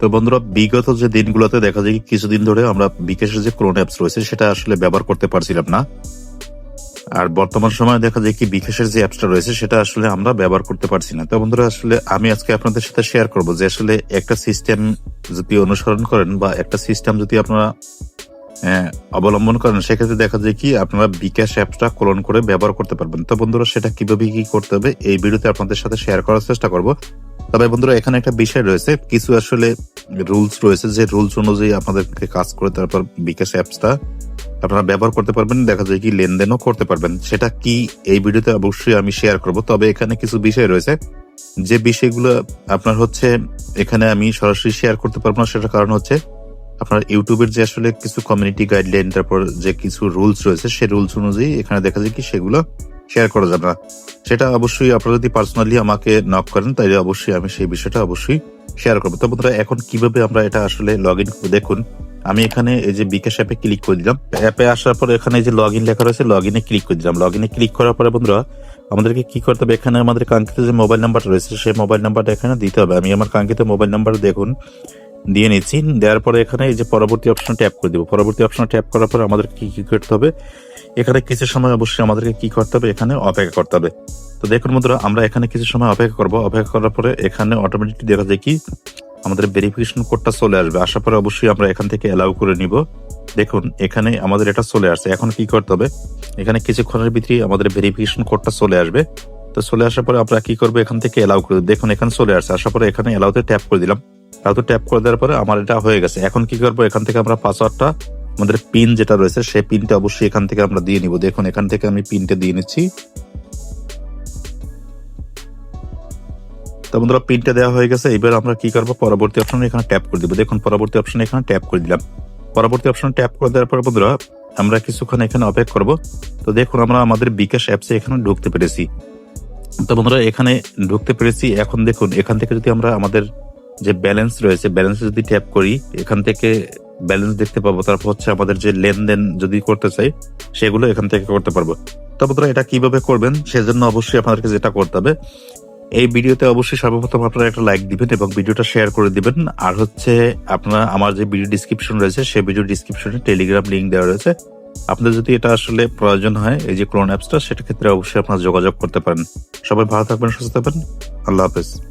তো বন্ধুরা বিগত যে দিনগুলোতে দেখা যায় কিছুদিন ধরে আমরা বিকাশের যে ক্রোন অ্যাপস রয়েছে সেটা আসলে ব্যবহার করতে পারছিলাম না। আর বর্তমান সময়ে দেখা যায় কি বিকাশের যে অ্যাপসটা রয়েছে সেটা আসলে আমরা ব্যবহার করতে পারছি না। তো বন্ধুরা আসলে আমি আজকে আপনাদের সাথে শেয়ার করব যে আসলে একটা সিস্টেম যদি অনুসরণ করেন বা একটা সিস্টেম যদি আপনারা আহ, অবলম্বন করেন সেক্ষেত্রে দেখা যায় কি আপনারা বিকাশ অ্যাপসটা ক্লোন করে ব্যবহার করতে পারবেন। তো বন্ধুরা সেটা কীভাবে কি করতে হবে এই ভিডিওতে আপনাদের সাথে শেয়ার করার চেষ্টা করব। তবে বন্ধুরা, এখানে একটা বিষয় রয়েছে। কিছু আসলে রুলস রয়েছে, যে রুলস অনুযায়ী আপনাদেরকে কাজ করে তারপর বিকাশ অ্যাপসটা আপনারা ব্যবহার করতে পারবেন, দেখা যায় কি লেনদেনও করতে পারবেন। সেটা কি এই ভিডিওতে অবশ্যই আমি শেয়ার করব। তবে এখানে কিছু বিষয় রয়েছে, যে বিষয়গুলো আপনার হচ্ছে, এখানে আমি সরাসরি শেয়ার করতে পারব না, সেটার কারণ হচ্ছে আপনার ইউটিউবের যে আসলে কিছু কমিউনিটি গাইডলাইন তারপর যে কিছু রুলস রয়েছে সেই রুলস অনুযায়ী এখানে দেখা যায় কি সেগুলো শেয়ার করা যাবে না। সেটা অবশ্যই আপনারা যদি পার্সোনালি আমাকে নক করেন, তাহলে অবশ্যই আমি সেই বিষয়টা অবশ্যই শেয়ার করব। তো বন্ধুরা, এখন কীভাবে আমরা এটা আসলে লগ ইন দেখুন, আমি এখানে এই যে বিকাশ অ্যাপে ক্লিক করে দিলাম। অ্যাপে আসার পর এখানে যে লগ ইন লেখা রয়েছে লগ ইনে ক্লিক করে দিলাম। লগ ইনে ক্লিক করার পরে বন্ধুরা, আমাদেরকে কি করতে হবে? এখানে আমাদের কাঙ্ক্ষিত যে মোবাইল নাম্বারটা রয়েছে, সেই মোবাইল নাম্বারটা এখানে দিতে হবে। আমি আমার কাঙ্ক্ষিত মোবাইল নাম্বার দেখুন, দিয়ে নিচ্ছি। দেওয়ার পরে এখানে এই যে পরবর্তী অপশন ট্যাপ করে দিব। পরবর্তী অপশন ট্যাপ করার পর আমাদের কি কি করতে হবে? এখানে কিছু সময় অবশ্যই আমাদেরকে কি করতে হবে? এখানে অপেক্ষা করতে হবে। তো দেখুন বন্ধুরা, আমরা এখানে কিছু সময় অপেক্ষা করব। অপেক্ষা করার পরে এখানে অটোমেটিক দেখা যায় কি, আমাদের ভেরিফিকেশন কোডটা চলে আসবে। আসার পরে অবশ্যই আমরা এখান থেকে অ্যালাউ করে নিব। দেখুন, এখানে আমাদের এটা চলে আসছে। এখন কি করতে হবে? এখানে কিছুক্ষণের ভিতরে আমাদের ভেরিফিকেশন কোডটা চলে আসবে। তো চলে আসার পরে আমরা কি করব? এখান থেকে অ্যালাউ করে দেখুন, এখানে চলে আসছে। আসার পরে এখানে অ্যালাউতে ট্যাপ করে দিলাম। অ্যালাউতে ট্যাপ করে দেওয়ার পরে আমার এটা হয়ে গেছে। এখন কি করব? এখান থেকে আমরা পাসওয়ার্ডটা আমাদের পিন যেটা রয়েছে সেই পিনটা অবশ্যই এখান থেকে আমরা দিয়ে নিব। দেখুন, এখান থেকে আমি পিনটা দিয়ে নিচ্ছি। তো বন্ধুরা পিনটা দেওয়া হয়ে গেছে। এবার আমরা কি করব? পরবর্তী অপশন এখানে ট্যাপ করে দিব। দেখুন, পরবর্তী অপশন এখানে ট্যাপ করে দিলাম। পরবর্তী অপশন ট্যাপ করে দেওয়ার পর বন্ধুরা, আমরা কিছুক্ষণ এখানে অপেক্ষা করব। তো দেখুন, আমরা আমাদের বিকাশ অ্যাপসে এখানে ঢুকতে পেরেছি। তো বন্ধুরা, এখানে ঢুকতে পেরেছি। এখন দেখুন, এখান থেকে যদি আমরা আমাদের যে ব্যালেন্স রয়েছে ব্যালেন্স যদি ট্যাপ করি, এখান থেকে ব্যালেন্স দেখতে পাবো। তারপর হচ্ছে আমাদের যে লেনদেন যদি করতে চাই, সেগুলো এখান থেকে করতে পারব। তো বন্ধুরা, এটা কীভাবে করবেন সেজন্য অবশ্যই আপনাদেরকে যেটা করতে হবে, এই ভিডিওতে অবশ্যই সর্বপ্রথম আপনারা একটা লাইক দিবেন এবং ভিডিওটা শেয়ার করে দিবেন। আর হচ্ছে আপনারা, আমার যে ভিডিও ডিসক্রিপশন রয়েছে, সেই ভিডিও ডিসক্রিপশনে টেলিগ্রাম লিঙ্ক দেওয়া রয়েছে। আপনাদের যদি এটা আসলে প্রয়োজন হয়, এই যে ক্লোন অ্যাপসটা সেটা ক্ষেত্রে অবশ্যই আপনারা যোগাযোগ করতে পারেন। সবাই ভালো থাকবেন, সুস্থ থাকবেন। আল্লাহ হাফেজ।